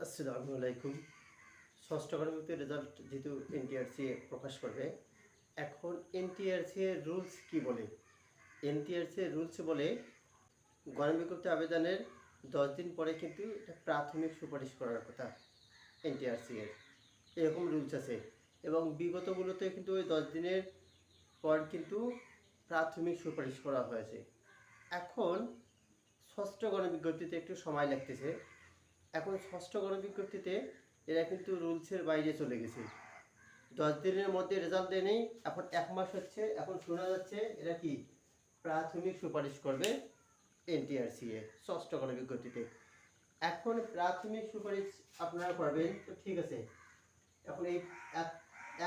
আসসালামু আলাইকুম। ষষ্ঠ কর্মীতে রেজাল্ট যেহেতু এনটিআরসি প্রকাশ করবে, এখন এনটিআরসি এর রুলস কি বলে? এনটিআরসি এর রুলস বলে গণবিজ্ঞপ্তি আবেদনের দশ দিন পরে কিন্তু এটা প্রাথমিক সুপারিশ করার কথা এনটিআরসি এর। এরকম রুলস আছে। এবং বিগতগুলোতে কিন্তু ওই দশ দিনের পর কিন্তু প্রাথমিক সুপারিশ করা হয়েছে। এখন ষষ্ঠ গণবিজ্ঞপ্তিতে একটু সময় লাগতেছে। এখন ষষ্ঠ গণবিজ্ঞপ্তিতে এরা কিন্তু রুলসের বাইরে চলে গেছে। দশ দিনের মধ্যে রেজাল্ট দেয় নেই, এখন এক মাস হচ্ছে, এখন শোনা যাচ্ছে এরা কি প্রাথমিক সুপারিশ করবে এনটিআরসি এ, ষষ্ঠ গণবিজ্ঞপ্তিতে। এখন প্রাথমিক সুপারিশ আপনারা করবেন, তো ঠিক আছে। এখন এই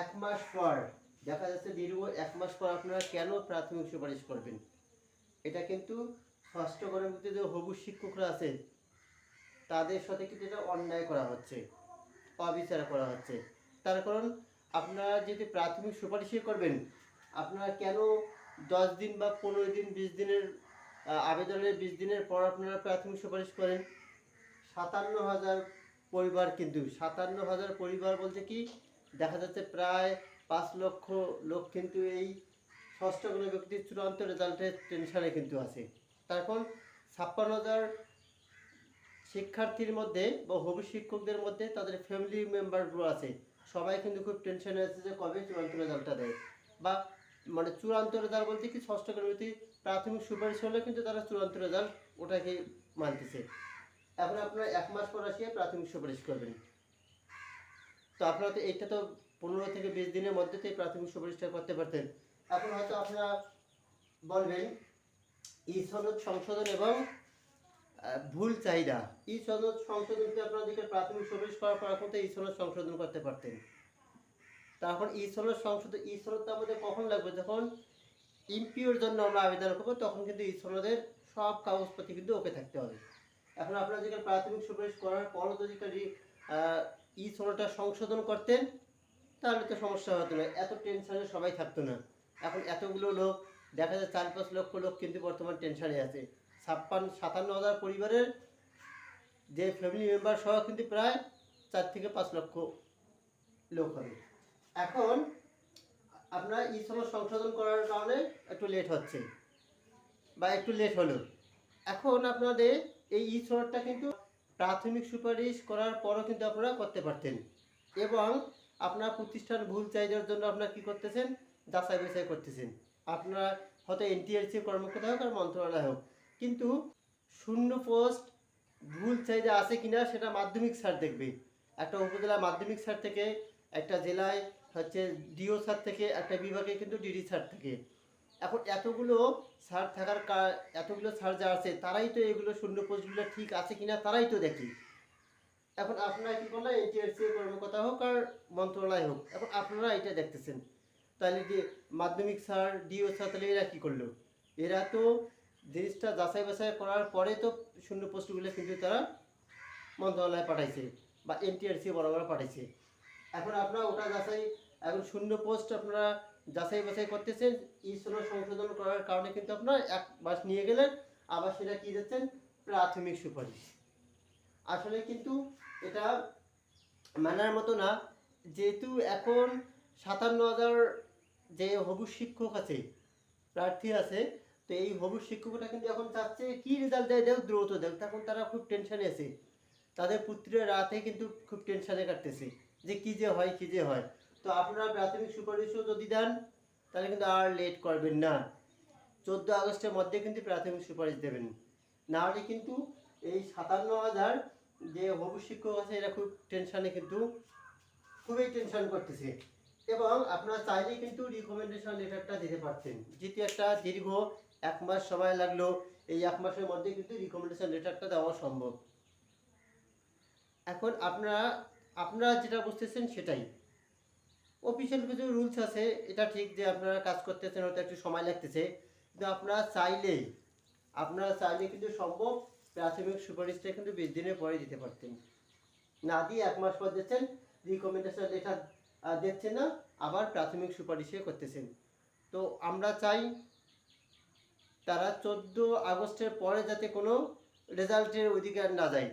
এক মাস পর, দেখা যাচ্ছে দীর্ঘ এক মাস পর আপনারা কেন প্রাথমিক সুপারিশ করবেন? এটা কিন্তু ষষ্ঠ গণবিজ্ঞপ্তিতে হবু শিক্ষকরা আছে তাদের সাথে কিন্তু এটা অন্যায় করা হচ্ছে, অবিচার করা হচ্ছে। তার কারণ আপনারা যদি প্রাথমিক সুপারিশই করবেন, আপনারা কেন দশ দিন বা পনেরো দিন, বিশ দিনের আবেদনের বিশ দিনের পর আপনারা প্রাথমিক সুপারিশ করেন? সাতান্ন হাজার পরিবার কিন্তু, সাতান্ন হাজার পরিবার বলতে কি, দেখা যাচ্ছে প্রায় পাঁচ লক্ষ লোক কিন্তু এই ষষ্ঠ কোনো ব্যক্তির চূড়ান্ত রেজাল্টের টেনশানে কিন্তু আছে। তারপর ছাপ্পান্ন হাজার শিক্ষার্থীর মধ্যে বা হবু শিক্ষকদের মধ্যে তাদের ফ্যামিলি মেম্বারগুলো আছে। সবাই কিন্তু খুব টেনশনে আছে যে কবে চূড়ান্ত রেজাল্টটা দেয়। বা মানে চূড়ান্ত রেজাল্ট বলতে কি ষষ্ঠ কর্মীতি প্রাথমিক সুপারিশ হলে কিন্তু তারা চূড়ান্ত রেজাল্ট ওটাকে মানতেছে। এখন আপনারা এক মাস পর আসিয়ে প্রাথমিক সুপারিশ করবেন। তো আপনারা তো এইটা তো পনেরো থেকে বিশ দিনের মধ্যে তো এই প্রাথমিক সুপারিশটা করতে পারতেন। এখন হয়তো আপনারা বলবেন ই সনদ সংশোধন এবং ভুল চাহিদা। ই সনদ সংশোধনকে আপনাদেরকে প্রাথমিক সুপারিশ করার পর এখন তো সনদ সংশোধন করতে পারতেন? তখন ই সনদ সংশোধন ই সনদটা আমাদের কখন লাগবে? যখন ইমপিওর জন্য আমরা আবেদন করব, তখন কিন্তু ই সনদের সব কাগজপত্র কিন্তু ওকে থাকতে হবে। এখন যেখানে প্রাথমিক সুপারিশ করার পরও যদি ই সনদটা সংশোধন করতেন, তাহলে তো সমস্যা হতো না। এত টেনশনে সবাই থাকতো না। এখন এতগুলো লোক, দেখা যায় চার পাঁচ লক্ষ লোক কিন্তু বর্তমান টেনশনে আছে। ছাপ্পান্ন, সাতান্ন হাজার পরিবারের যে ফ্যামিলি মেম্বার সহ কিন্তু প্রায় চার থেকে পাঁচ লক্ষ লোক হবে। এখন আপনার ই সনদ সংশোধন করার কারণে একটু লেট হচ্ছে বা একটু লেট হলো। এখন আপনাদের এই ই সনদটা কিন্তু প্রাথমিক সুপারিশ করার পরও কিন্তু আপনারা করতে পারতেন এবং আপনার প্রতিষ্ঠান ভুল চাহিদার জন্য আপনারা কি করতেছেন? যাচাই বাছাই করতেছেন। আপনারা হয়তো এনটিআরসি কর্মকর্তা হোক আর মন্ত্রণালয় হোক। কিন্তু শূন্য পোস্ট ভুল চাহিদা আছে কিনা সেটা মাধ্যমিক স্যার দেখবে। একটা উপজেলা মাধ্যমিক স্যার থেকে একটা জেলায় হচ্ছে ডিও স্যার থেকে একটা বিভাগে কিন্তু ডিডি স্যার থেকে। এখন এতগুলো স্যার থাকার এতগুলো স্যার যা আছে, তারাই তো এগুলো শূন্য পোস্টগুলো ঠিক আছে কিনা তারাই তো দেখে। এখন আপনারা কি করলেন এনটিআরসি কর্মকর্তা হোক আর মন্ত্রণালয় হোক, এখন আপনারা এটা দেখতেছেন। তাহলে যে মাধ্যমিক স্যার ডিও স্যার তাহলে এরা কী করল? এরা তো জিনিসটা যাচাই বাছাই করার পরে তো শূন্য পোস্টগুলো কিন্তু তারা মন্ত্রণালয়ে পাঠাইছে বা এনটিআরসি বরাবর পাঠাইছে। এখন আপনারা ওটা যাচাই, এখন শূন্য পোস্ট আপনারা যাচাই বাছাই করতেছেন, ই সনদ সংশোধন করার কারণে কিন্তু আপনারা এক মাস নিয়ে গেলেন, আবার সেটা কী দিচ্ছেন? প্রাথমিক সুপারিশ। আসলে কিন্তু এটা মানার মতো না, যেহেতু এখন সাতান্ন হাজার যে হবু শিক্ষক আছে, প্রার্থী আছে তো এই হবু শিক্ষকরা কিন্তু এখন চাচ্ছে কি রেজাল্ট দেয় দেখ দ্রুত দেখ তখন তারা খুব টেনশনে আছে। তাদের পুত্রের রাতে কিন্তু খুব টেনশনে কাটতেছে যে কি যে হয়, কি যে হয়। তো আপনারা প্রাথমিক সুপারিশও যদি দেন, তাহলে কিন্তু আর লেট করবেন না। চোদ্দ আগস্টের মধ্যে কিন্তু প্রাথমিক সুপারিশ দেবেন। না হলে কিন্তু এই সাতান্ন হাজার যে হবু শিক্ষক আছে, এরা খুব টেনশনে কিন্তু, খুবই টেনশন করতেছে। এবং আপনারা চাইলে কিন্তু রিকমেন্ডেশন লেটারটা দিতে পারতেন। যেটি একটা দীর্ঘ এক মাস সময় লাগল, এই এক মাসের মধ্যে কিন্তু রিকমেন্ডেশন লেটারটা দেওয়া সম্ভব। এখন আপনারা আপনারা যেটা বুঝতেছেন সেটাই। অফিসিয়াল কিছু রুলস আছে, এটা ঠিক যে আপনারা কাজ করতেছেন, হয়তো একটু সময় লাগতেছে। কিন্তু আপনারা চাইলে আপনারা চাইলে কিন্তু সম্ভব প্রাথমিক সুপারিশটা কিন্তু বিশ দিনের পরে দিতে পারতেন। না দিয়ে এক মাস পর দিচ্ছেন রিকমেন্ডেশন লেটার দিচ্ছেন না, আবার প্রাথমিক সুপারিশে করতেছেন। তো আমরা চাই তারা চোদ্দ আগস্টের পরে যাতে কোনো রেজাল্টের অধিকার না যায়।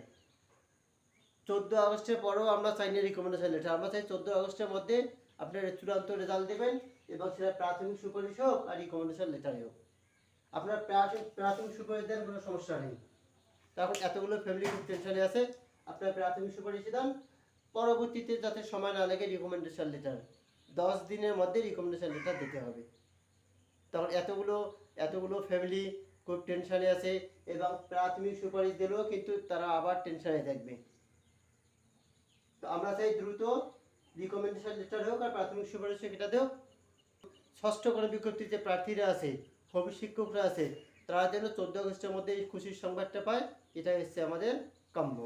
চোদ্দ আগস্টের পরেও আমরা চাই না রিকমেন্ডেশন লেটার আমরা চাই চোদ্দ আগস্টের মধ্যে আপনার চূড়ান্ত রেজাল্ট দেবেন এবং সেটা প্রাথমিক সুপারিশ হোক আর রিকমেন্ডেশন লেটারে হোক। আপনার প্রাথমিক সুপারিশ দেন, কোনো সমস্যা নেই। তখন এতগুলো ফ্যামিলি টেনশনে আছে, আপনার প্রাথমিক সুপারিশ দেন। পরবর্তীতে যাতে সময় না লাগে রিকমেন্ডেশন লেটার দশ দিনের মধ্যে রিকমেন্ডেশন লেটার দিতে হবে। তখন এতগুলো এতগুলো ফ্যামিলি খুব টেনশানে আছে এবং প্রাথমিক সুপারিশ দিলেও কিন্তু তারা আবার টেনশানে থাকবে। তো আমরা চাই দ্রুত রিকমেন্ডেশন লেটার হোক আর প্রাথমিক সুপারিশ এটা হোক ষষ্ঠ করে বিজ্ঞপ্তিতে প্রার্থীরা আছে, হবি শিক্ষকরা আছে, তারা যেন চোদ্দ আগস্টের মধ্যে এই খুশির সংবাদটা পায় এটা হচ্ছে আমাদের কাম্য।